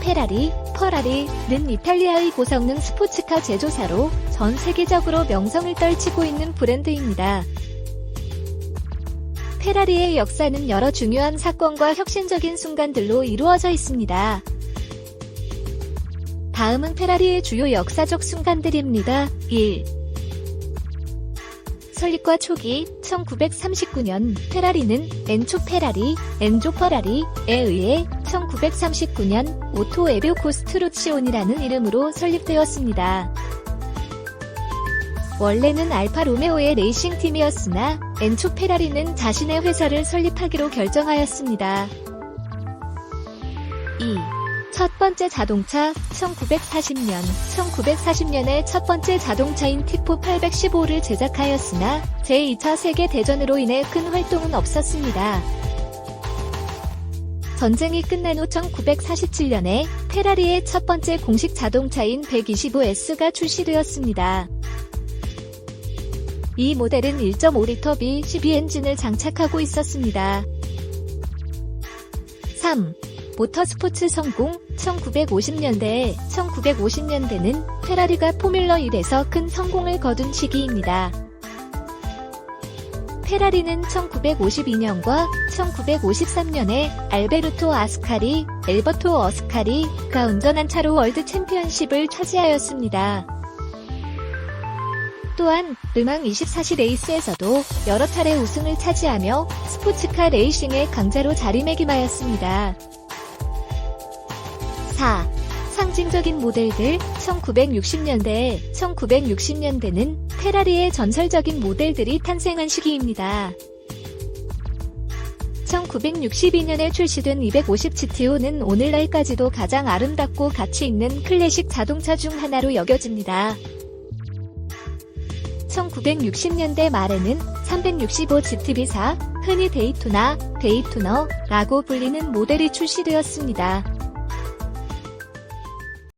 페라리, 퍼라리는 이탈리아의 고성능 스포츠카 제조사로 전 세계적으로 명성을 떨치고 있는 브랜드입니다. 페라리의 역사는 여러 중요한 사건과 혁신적인 순간들로 이루어져 있습니다. 다음은 페라리의 주요 역사적 순간들입니다. 1. 설립과 초기 1939년 페라리는 엔초 페라리, 엔조 퍼라리에 의해 1939년 오토 에르 코스트루치온이라는 이름으로 설립되었습니다. 원래는 알파 로메오의 레이싱 팀이었으나 엔초 페라리는 자신의 회사를 설립하기로 결정하였습니다. 2. 첫 번째 자동차 1940년 1940년에 첫 번째 자동차인 티포 815를 제작하였으나 제2차 세계 대전으로 인해 큰 활동은 없었습니다. 전쟁이 끝난 후 1947년에 페라리의 첫 번째 공식 자동차인 125S가 출시되었습니다. 이 모델은 1.5리터 B12 엔진을 장착하고 있었습니다. 3. 모터스포츠 성공 1950년대 1950년대는 페라리가 포뮬러 1에서 큰 성공을 거둔 시기입니다. 페라리는 1952년과 1953년에 알베르토 아스카리, 엘버토 어스카리가 운전한 차로 월드 챔피언십을 차지하였습니다. 또한 르망 24시 레이스에서도 여러 차례 우승을 차지하며 스포츠카 레이싱의 강자로 자리매김하였습니다. 4. 상징적인 모델들 1960년대 1960년대는 페라리의 전설적인 모델들이 탄생한 시기입니다. 1962년에 출시된 250 GTO는 오늘날까지도 가장 아름답고 가치 있는 클래식 자동차 중 하나로 여겨집니다. 1960년대 말에는 365 GTB4, 흔히 데이토나, 데이토너라고 불리는 모델이 출시되었습니다.